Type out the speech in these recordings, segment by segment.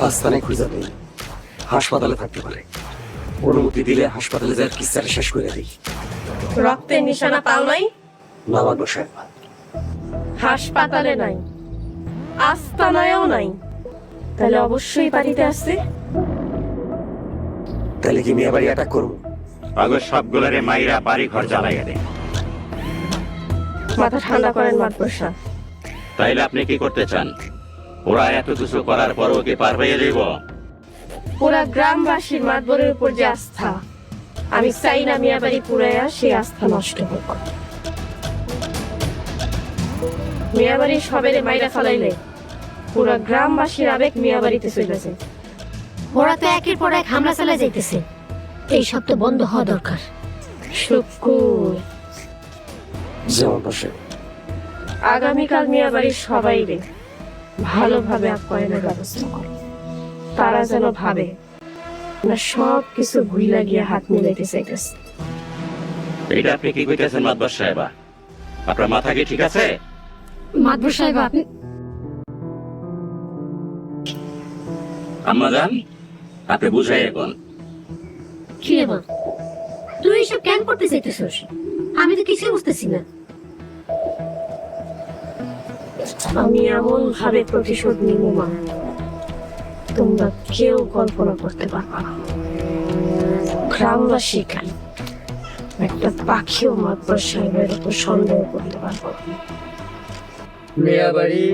আস্তানে খুঁজে নেই। হাসপাতালে থাকতে পারে। অনুমতি দিলে হাসপাতালে যার কিস্তাটা শেষ করে দিই। রক্তের নিশানা পাও নাই না আমার বসায় হাসপাতালে নাই আস্তানায়ও নাই। তাহলে অবশ্যই বাড়িতে আসছে তাহলে কি মেয়ে বাড়ি অ্যাটাক করব? পাগল সবগুলারে মাইরা বাড়ি ঘর জ্বালাইয়া দেয় মাথা ঠান্ডা করেন মাতবসা তাইলে আপনি কি করতে চান? ওরা এত কিছু করার পর ওকে পার পেয়ে দেব পুরা গ্রামবাসীর মাতবরের উপর যে আস্থা। আমি চাই না মিয়া বাড়ি পুরাইয়া সেই আস্থা নষ্ট হোক মিয়া বাড়ির সবেরে মাইরা ফলাইলে পুরা গ্রামবাসীর আবেগ মিয়া বাড়িতে চলেছে ওরা তো একের পর এক হামলা চালা যাইতেছে। এই সব তো বন্ধ হওয়া দরকার। শুকুর। যেমন বসে আগামীকাল মিয়া বাড়ির সবাই রে ভালোভাবে আপ্যায়নের ব্যবস্থা করো। তারা যেন ভাবে না সব কিছু ভুইলা গিয়ে হাত মিলাইতে চাইতেছে। এটা আপনি কি কইতেছেন মাতবার সাহেবা? আপনার মাথা কি ঠিক আছে? মাদবর সাহেব আপনি আম্মা যান আপনি বুঝাই এখন কি রে তুই এইসব কেন করতে চাইতেছিস? আমি তো কিছুই বুঝতেছি না। আমি এমন ভাবে প্রতিশোধ নিব মা। তোমরা কেউ কল্পনা করতে পারবা না। গ্রামবাসী কেন? একটা পাখিও মাতবর সাহেবের উপর সন্দেহ করতে পারব বাড়ি,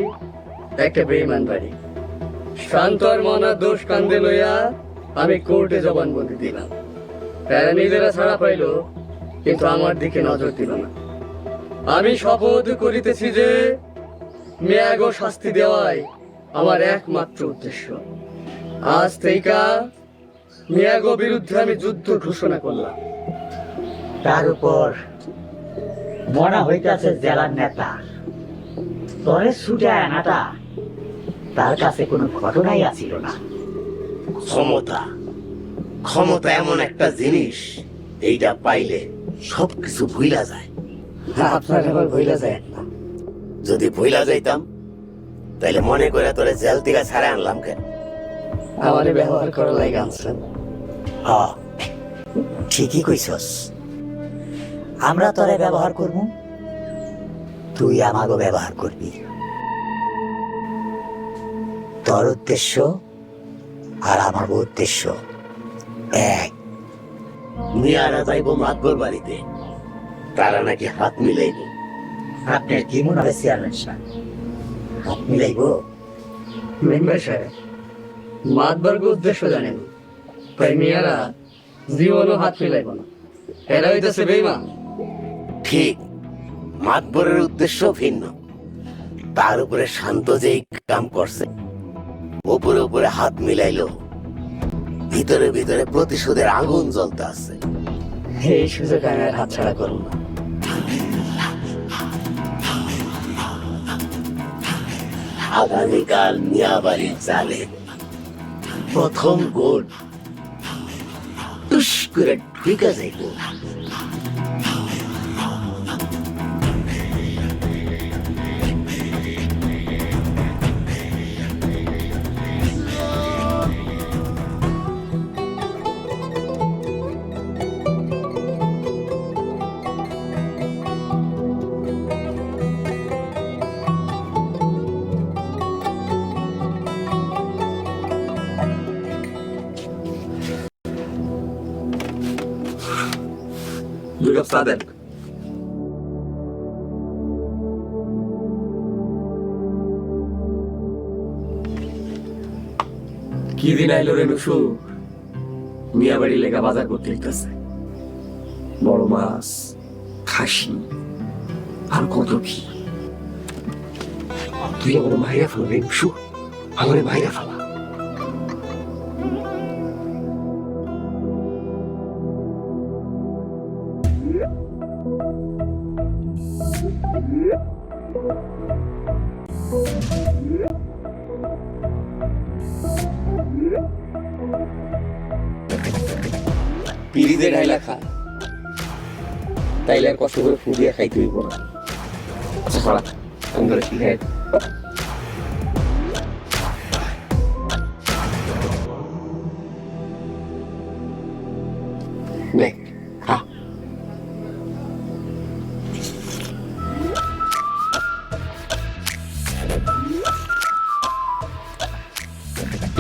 একটা বেইমান বাড়ি। শান্তর মনা দোষ কান্দে লইয়া আমি কোর্টে জবানবন্দি দিলাম। ছাড়া পাইল, কিন্তু আমার দিকে নজর দিল না। আমি শপথ করিতেছি যে মেয়াগো শাস্তি দেওয়াই আমার একমাত্র উদ্দেশ্য। আজ থেকে মেয়াগো বিরুদ্ধে আমি যুদ্ধ ঘোষণা করলাম। তার উপর মনে হইতেছে জেলার নেতা। তরে ছুটে আনাটা তার কাছে কোনো ঘটনাই আছিল না। ক্ষমতা ক্ষমতা এমন একটা জিনিস এইটা পাইলে সবকিছু ভুইলা যায়। আপনার এবার ভইলা যায়। যদি ভুইলা যাইতাম তাইলে মনে করে তোরে জেল থেকে ছাড়ে আনলাম কেন? আমারে ব্যবহার করা লাগে আনছেন। হ ঠিকই কইছস। আমরা তোরে ব্যবহার করব তুই আমাকে ব্যবহার করবি। তোর উদ্দেশ্য আর আমার উদ্দেশ্য এক। মিয়ারা যাইব মাতবর বাড়িতে তারা নাকি হাত মিলাইনি আপনার কি মনে হয় চেয়ারম্যান সাহেব? হাত মিলাইব মেম্বার সাহেব মাতবর্গ উদ্দেশ্য জানেন তাই মেয়েরা জীবনও হাত মিলাইব না। এরা হইতেছে বেইমান ঠিক মাতবরের উদ্দেশ্য ভিন্ন। তার উপরে শান্ত যেই কাম করছে উপরে উপরে হাত মিলাইলো ভিতরে ভিতরে প্রতিশোধের আগুন জ্বলতে আছে। এই সুযোগ আমি আর হাতছাড়া করব না। আগামীকাল মিয়াবাড়ির চালে। প্রথম গোল। টুস করে ঠিক যাইব দেন কি দিন আইলো রে নুসু? মিয়া বাড়ি লেগা বাজার করতে লিখতেছে বড় মাছ, খাসি, আর কত কি। তুই আমার মাইরা ফেলো রে নুসু। আমার মাইরা ফেলা। পিড়িতে ঢাইলা খা। তাইলে আর কষ্ট করে ফুলিয়া খাইতে হইব না। আচ্ছা খালা, আমি ধরে কি খাই। নে খা।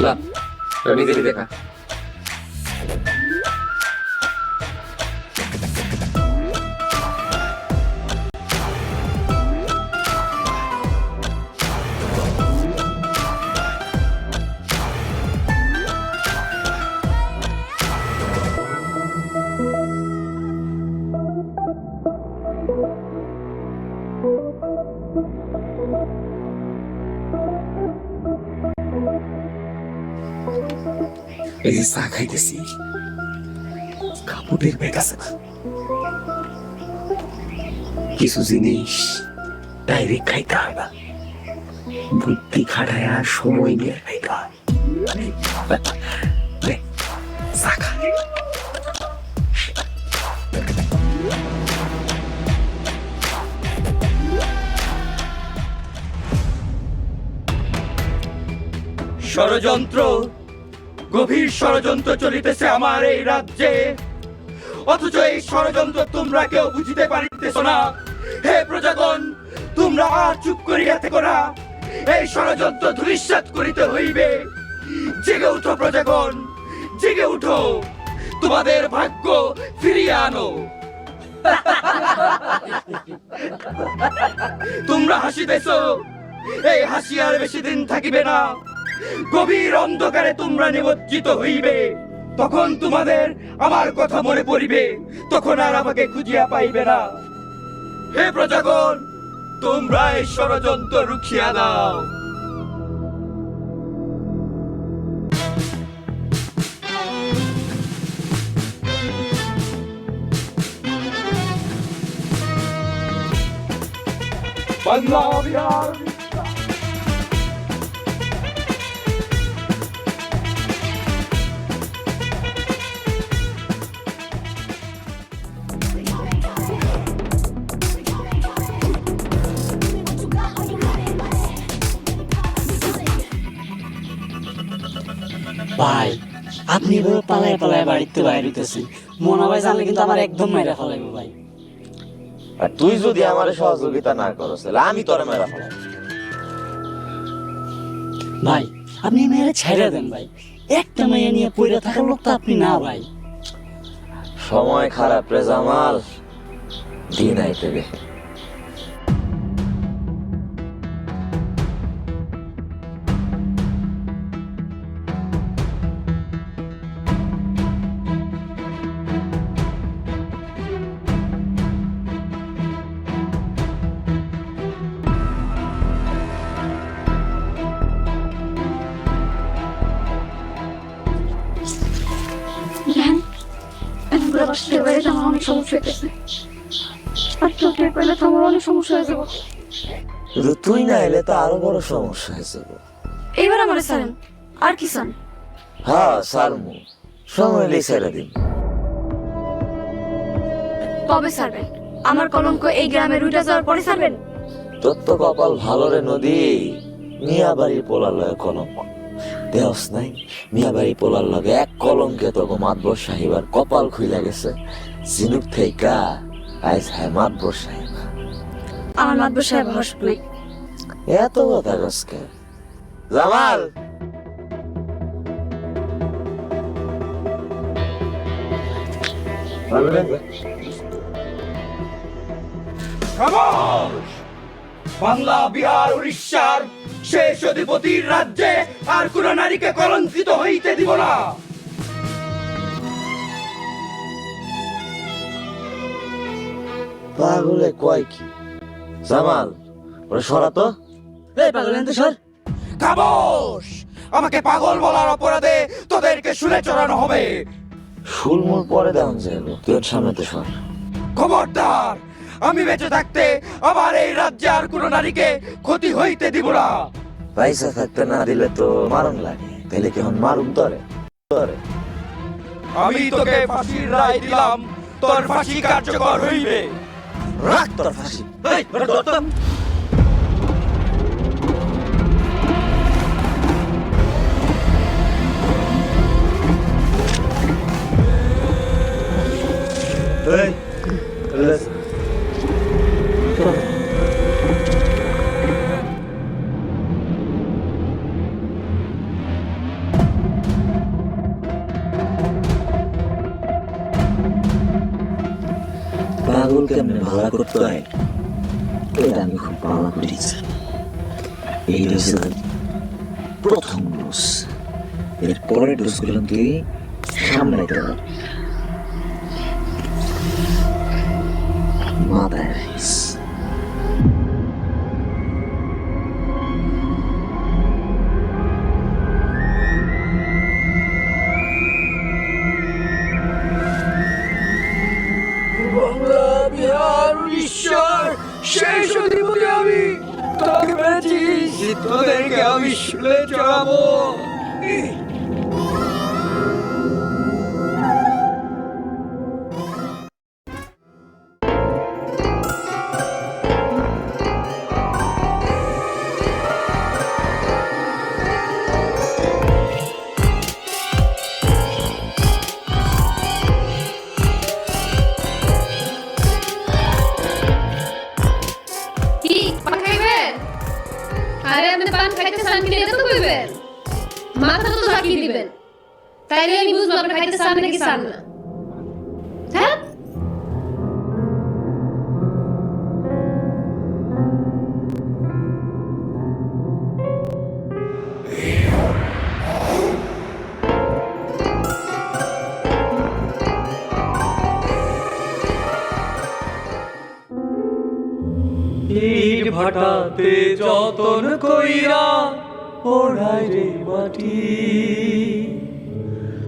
লা রবি দেখা যে খাইতেছি। কাপড়ের ব্যাগ আছে না? কিছু জিনিস ডাইরেক্ট খাইতে হয় না। বুদ্ধি খাটায় সময় নিয়ে খাইতে। ষড়যন্ত্র গভীর ষড়যন্ত্র চলিতেছে আমার এই রাজ্যে। অথচ এই ষড়যন্ত্র তোমরা কেউ বুঝিতে পারিতেছ না। হে প্রজাগণ, তোমরা আর চুপ করিয়া থেকো না। এই ষড়যন্ত্র ধূলিসাৎ করিতে হইবে। জেগে উঠো প্রজাগণ, জেগে উঠো। তোমাদের ভাগ্য ফিরিয়ে আনো। তোমরা হাসিতেছ, এই হাসি আর বেশি দিন থাকিবে না। গভীর অন্ধকারে তোমরা নিমজ্জিত হইবে। তখন তোমাদের আমার কথা মনে পড়িবে। তখন আর আমাকে খুঁজিয়া পাইবে না। হে প্রজাগণ, তোমরা এই ষড়যন্ত্র রুখিয়া দাও। বাংলা বিহার এভাবে পালায় পালায় বাড়িতে বাইরে হইতেছেন মনে জানলে কিন্তু আমার একদম মেরে ফেলাইবো ভাই। আর তুই যদি আমার সহযোগিতা না করস তাহলে আমি তোরে মেরা ফেলাম ভাই আপনি মেরে ছেড়ে দেন ভাই। একটা মেয়ে নিয়ে পড়ে থাকার লোক তো আপনি না ভাই। সময় খারাপ রে জামাল। দিন আইতে রে বাসাতে বাইরে আমার অনেক সমস্যা হইতেছে। আর কেউ টের পেলে তো আমার অনেক সমস্যা হয়ে যাব। কিন্তু তুই না এলে তো আরও বড় সমস্যা হয়েছে এইবার আমার সারেন আর কি সান হ্যাঁ সারমু। সময় এলেই ছেড়ে দিন। কবে সারবেন? আমার কলঙ্ক এই গ্রামে রুইটা যাওয়ার পরে সারবেন? তোর তো কপাল ভালো রে নদী। মিয়া বাড়ি পোলার লগে কলঙ্ক। দেহস নাই। মিয়া বাড়ি পোলার লগে এক কলঙ্কে তোকে মাতবর সাহিবার কপাল খুইলা গেছে। জিনুক থেইকা আইস হ্যাঁ মাতবর সাহিব। আমার মাতবর সাহেব নাই। এত কথা গসকে জামাল! খামোশ! বাংলা বিহার উড়িষ্যার শেষ অধিপতির রাজ্যে আর কোন নারীকে কলঙ্কিত হইতে দিব না। পাগলে কয় কি? জামাল ওরে সরাতো এই পাগল এনতে সর। খামোশ! আমাকে পাগল বলার অপরাধে তোদেরকে শুনে চড়ানো হবে। শুলমুল পরে দেওয়া যাইব তুই সামনে তো সর। খবরদার! আমি বেঁচে থাকতে আমার এই রাজ্যে আর কোন নারীকে ক্ষতি হইতে দিব না। পয়সা থাকতে না দিলে তো মারুন লাগে। তাহলে কি হন মারুন তরে তরে আমি তোকে ফাঁসির রায় দিলাম তোর ফাঁসি কার্যকর হইবে। রাখ তোর ফাঁসি। এই, ধর তো। করতে হয় এটা আমি খুব ভালো করেছি এই হচ্ছে প্রথম ডোজ এর পরের ডোজগুলো তুই সামলাইতে পারবি ঝাঁকিয়ে দিবেন। তাইলে আমি বুঝব আপনি খাইতে চান নাকি চান না। হ্যাঁ? ইট ভাটাতে যতন কইরা ওড়াই রে মাটি।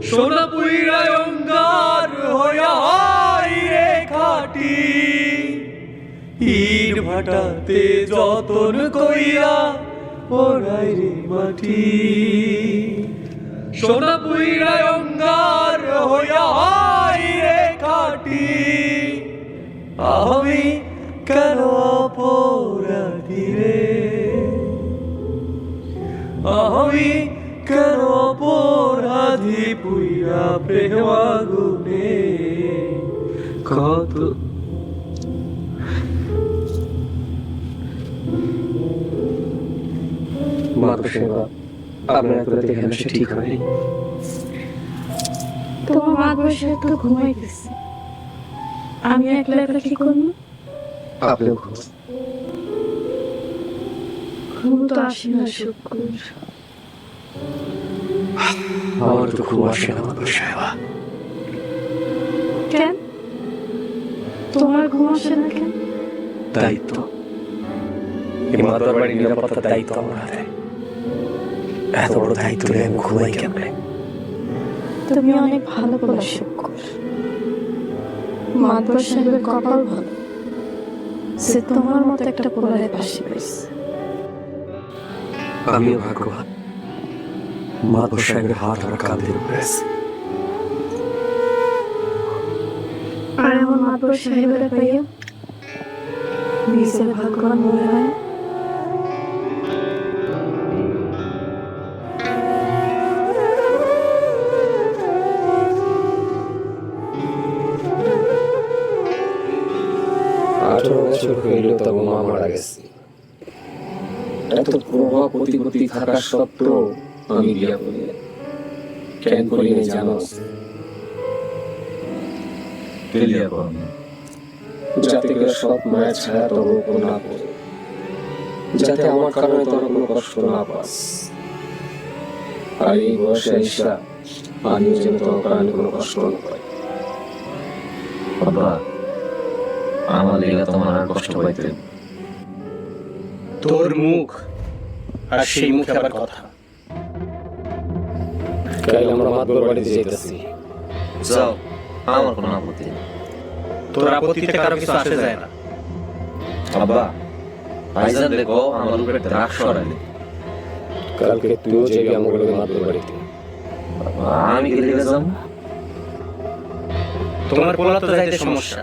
সোনা পুইরা অঙ্গার হইয়া হাই রে খাটি। ইট ভাটাতে যতন কইরা ওড়াই রে মাটি। সোনা পুইরা অঙ্গার হইয়া হাই রে খাটি। আমি প্রেম আগুনে কত মাতৃসেবা। আপনার ঠিক হয়নি? তোমার মা বসে তো ঘুমাই গেছে আমি একলা একলা কি করব? আপনিও খুব ঘুম তো আসে না শুক্র। আমার তো আসে না কেন? তোমার ঘুম আসে না কেন? দায়িত্ব। এই মাতার বাড়ির নিরাপত্তার দায়িত্ব আমার হাতে। এত বড় দায়িত্ব নিয়ে আমি ঘুমাই কেমনে? তুমি অনেক ভালো বলো শুক্র মাদবর সাহেবের কপাল ভালো। সে তোমার মতো একটা পাশে পেয়েছে আমিও ভাগ্যবান। মাতর সাহেবের হাত আমার কাঁধের উপরে আছে আর এমন মাদবর সাহেবের পাইয়া নিজের ভাগ্যবান মনে হয় আঠারো বছর হইল তবু মা মারা গেছে। এত প্রভাব প্রতিপত্তি থাকা সত্ত্বেও আমি বিয়া করি কেন করি তেলিয়া করুন যাতে করে সব মায়া ছায়া তোর উপর না পড়ে যাতে আমার কারণে তোর কোনো কষ্ট না পাস। আর এই বয়সে যেন তোর কারণে কোনো কষ্ট না পাই। বাবা আমার লেগে তোমার আর কষ্ট পাইতে তোর মুখ আর সেই মুখে আবার কথা। কাল আমরা মাতবর বাড়িতে যেতেছি যাও আমার কোনো আপত্তি নেই। তোর আপত্তিতে কারও কিছু আসে যায় না। বাবা ভাইজান দেখো আমার উপরে রাগ সরাইলে কালকে তুইও যাবি আমার মাতবর বাড়িতে। আমি গেলে যাব? তোমার পোলা তো যাইতে সমস্যা।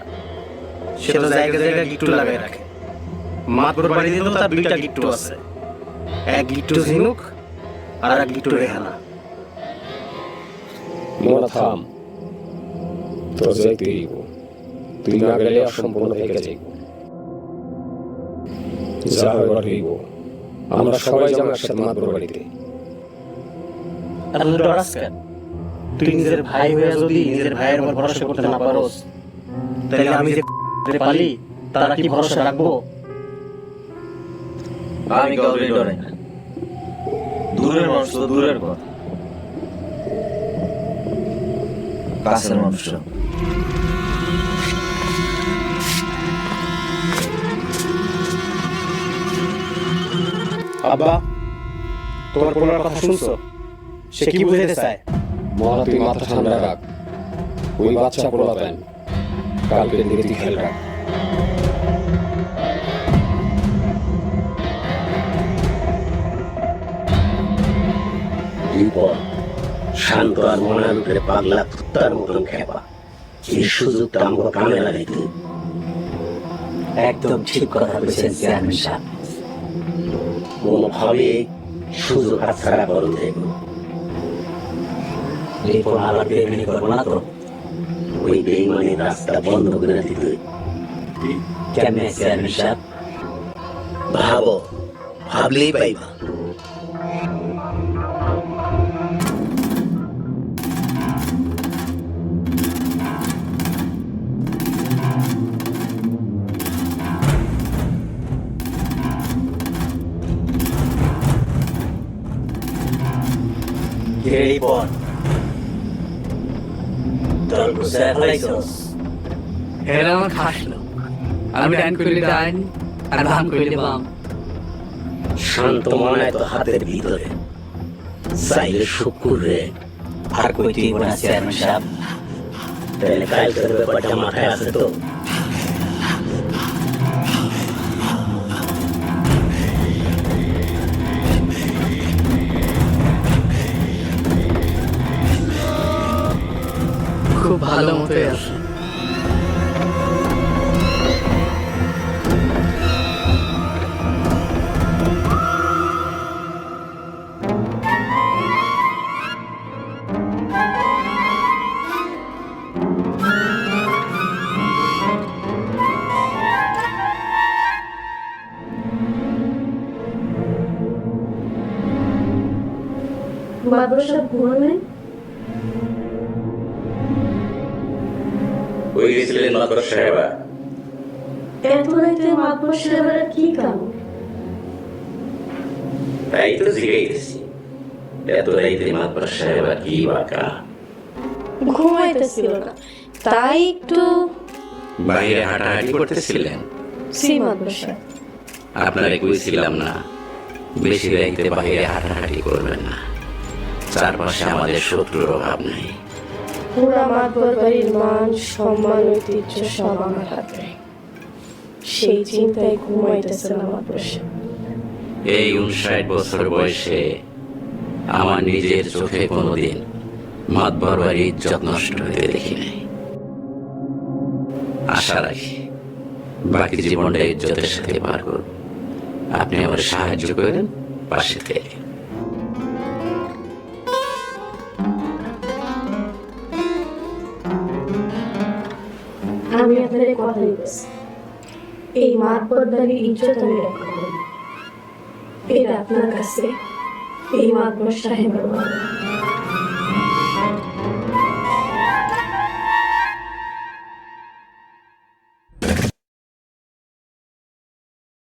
সে তো জায়গা জায়গা গিট্টু লাগাই রাখে। মাতবর বাড়িতে তো তার দুইটা গিট্টু আছে। এক গিট্টু ঝিনুক আর এক গিট্টু রেহানা। মোনা থাম তোর যাইতে হইব তুই না গেলে অসম্পূর্ণ থেকে যাইব যা হইবার হইব আমরা সবাই যাব একসাথে মাতবর বাড়িতে। তুই নিজের ভাই হয়ে যদি নিজের ভাইয়ের উপর ভরসা করতে না পারোস তাহলে আমি যে পালি তারা কি ভরসা রাখব? আমি কাউরে ডরে না। দূরের মানুষ তো দূরের কথা। কাছের মানুষ আব্বা তোমার পোলার কথা শুনছো? সে কি চায়? মহারা তুই মাথা ঠান্ডা রাখ। ওই বাচ্চা পোলা পেন কালকে দিকে তুই খেয়াল রাখ। বিপদ শান্ত আর মনের উপরে পাগলা কুত্তার মতন খেপা। এই সুযোগটা আমাকে কামে লাগাইতে একদম ঠিক কথা বলেছেন চেয়ারম্যান সাহেব। কোনোভাবে সুযোগ হাতছাড়া করো দেখো রিপন আবার বেরোনি করব না তো? ওই বেইমানের রাস্তা বন্ধ করে দিতে কেমনে চেয়ারম্যান সাহেব? ভাবো ভাবলেই পাইবা। রিপন তোর বুঝায় ফেলাইছস এরা আমার খাস না আমি ডাইন কইলে ডাইন আর বাম কইলে বাম শান্ত মনে তো হাতের ভিতরে। চাইলে শুকুর রে। আর কই তুই না চেয়ারম্যান সাহেব? তাহলে কালকের ব্যাপারটা মাথায় আছে তো। তাই জিগাইতেছি এত রাইতে মাত্র সাহেবা কি বাঁকা ঘুমাইতেছিল না তাই একটু বাইরে হাঁটাহাঁটি করতেছিলেন সি মাতবর সাহেব আপনারে কইছিলাম না বেশি রাইতে বাইরে হাঁটাহাঁটি করবেন না চারপাশে আমাদের শত্রুর অভাব নাই পুরা মাতবর বাড়ির মান সম্মান ঐতিহ্য সব আমার হাতে সেই চিন্তায় ঘুমাইতেছে না মাতবর সাহেব এই উনষাট বছর বয়সে আমার নিজের চোখে কোনোদিন মাতবর বাড়ির ইজ্জত নষ্ট হতে দেখি নাই আশা রাখি বাকি জীবনটা ইজ্জতের সাথে পার করব আপনি আমার সাহায্য করেন পাশে থেকে। আমি আপনাদের কথা দিতেছি। এই মাতবর বাড়ির ইজ্জত এটা আপনার কাছে এই মাদ্রাসা হেমার।